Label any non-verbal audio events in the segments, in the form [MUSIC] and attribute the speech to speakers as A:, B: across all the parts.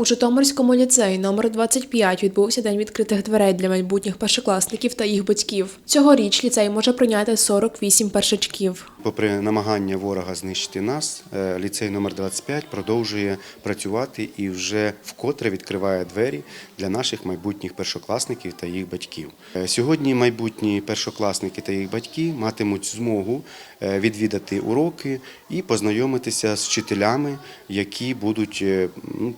A: У Житомирському ліцеї номер 25 відбувся день відкритих дверей для майбутніх першокласників та їх батьків. Цьогоріч ліцей може прийняти 48 першачків.
B: Попри намагання ворога знищити нас, е, ліцей номер 25 продовжує працювати і вже вкотре відкриває двері для наших майбутніх першокласників та їх батьків. Е, Сьогодні майбутні першокласники та їх батьки матимуть змогу е, відвідати уроки і познайомитися з вчителями, які будуть ну,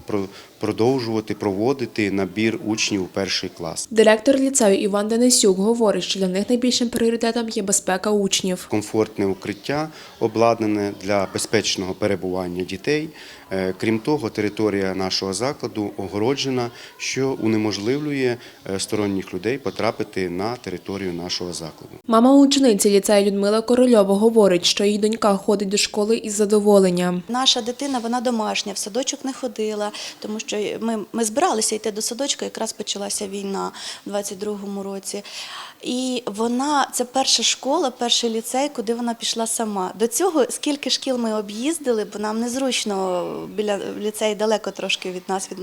B: продовжувати проводити набір учнів у перший клас.
A: Директор ліцею Іван Денисюк говорить, що для них найбільшим пріоритетом є безпека учнів.
B: комфортне укриття, обладнане для безпечного перебування дітей. Е, Крім того, територія нашого закладу огороджена, що унеможливлює е, сторонніх людей потрапити на територію нашого закладу.
A: Мама учениці ліцею Людмила Корольова говорить, що її донька ходить до школи із задоволенням.
C: Наша дитина вона домашня, в садочок не ходила, тому що ми, ми збиралися йти до садочка, якраз почалася війна в 22-му році. І вона це перша школа, перший ліцей, куди вона пішла сама. До цього скільки шкіл ми об'їздили, бо нам незручно біля ліцей далеко трошки від нас від,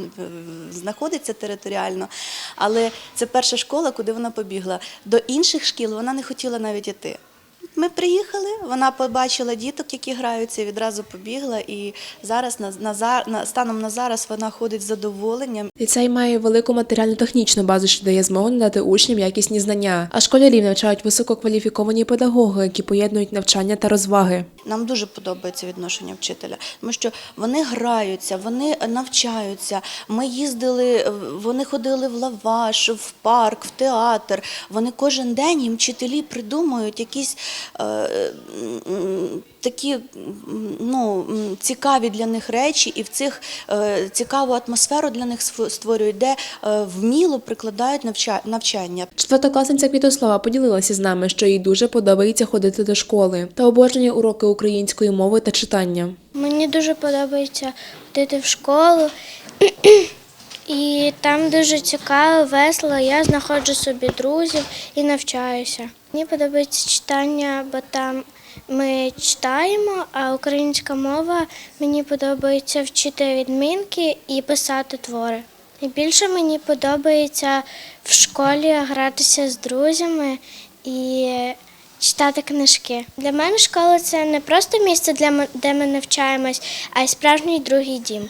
C: знаходиться територіально. Але це перша школа, куди вона побігла. До інших шкіл вона не хотіла навіть іти. Ми приїхали, вона побачила діток, які граються, і відразу побігла. І зараз на, на, на станом на зараз вона ходить з задоволенням.
A: Ліцей має велику матеріально-технічну базу, що дає змогу надати учням якісні знання. А школярів навчають висококваліфіковані педагоги, які поєднують навчання та розваги.
C: Нам дуже подобається відношення вчителя, тому що вони граються, вони навчаються. Ми їздили, вони ходили в лаваш, в парк, в театр. Вони кожен день їм вчителі придумують якісь такі ну, цікаві для них речі, і в цих е, цікаву атмосферу для них створюють, де е, вміло прикладають навча- навчання.
A: Четвертокласниця Квітослава поділилася з нами, що їй дуже подобається ходити до школи та обожнює уроки української мови та читання.
D: Мені дуже подобається ходити в школу. [CLEARS THROAT] І там дуже цікаво, весело. Я знаходжу собі друзів і навчаюся. Мені подобається читання, бо там ми читаємо, а українська мова мені подобається вчити відмінки і писати твори. Найбільше мені подобається в школі гратися з друзями і читати книжки. Для мене школа це не просто місце, де ми навчаємось, а й справжній другий дім.